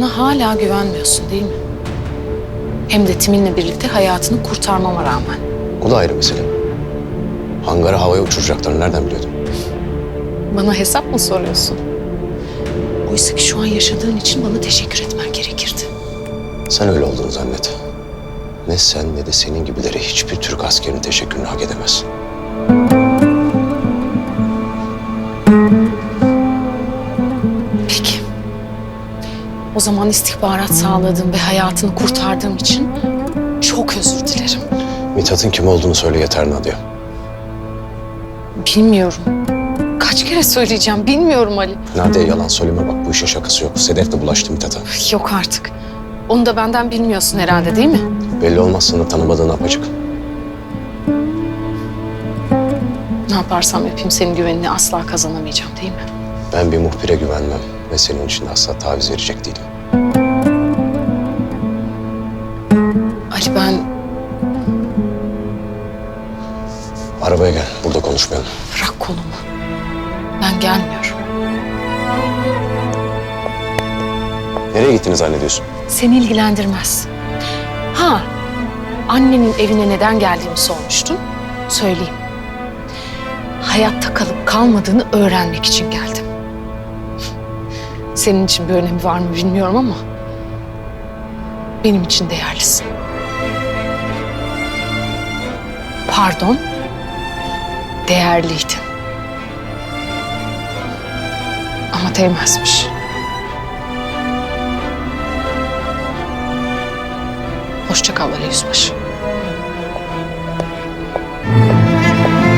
Bana hala güvenmiyorsun değil mi? Hem de Timin'le birlikte hayatını kurtarmama rağmen. O da ayrı mesele. Hangarı havaya uçuracaklarını nereden biliyordun? Bana hesap mı soruyorsun? Oysa ki şu an yaşadığın için bana teşekkür etmen gerekirdi. Sen öyle olduğunu zannet. Ne sen ne de senin gibileri hiçbir Türk askerinin teşekkürünü hak edemez. O zaman istihbarat sağladığım ve hayatını kurtardığım için çok özür dilerim. Mithat'ın kim olduğunu söyle yeter Nadia. Bilmiyorum. Kaç kere söyleyeceğim bilmiyorum Ali. Nadia yalan söyleme bak bu işin şakası yok. Sedef de bulaştı Mithat'a. Yok artık. Onu da benden bilmiyorsun herhalde değil mi? Belli olmaz sana tanımadığın apacık. Ne yaparsam yapayım senin güvenini asla kazanamayacağım değil mi? Ben bir muhbire güvenmem ve senin için asla taviz verecek değilim. Ali ben Arabaya gel burada konuşmayalım. bırak kolumu. Ben gelmiyorum. Nereye gittiniz zannediyorsun? Seni ilgilendirmez. Ha, annenin evine neden geldiğimi sormuştun. Söyleyeyim. Hayatta kalıp kalmadığını öğrenmek için geldim. Senin için bir önemi var mı bilmiyorum ama benim için değerlisin. Pardon, değerliydin. Ama değmezmiş. Hoşça kal Ali Yüzbaşı.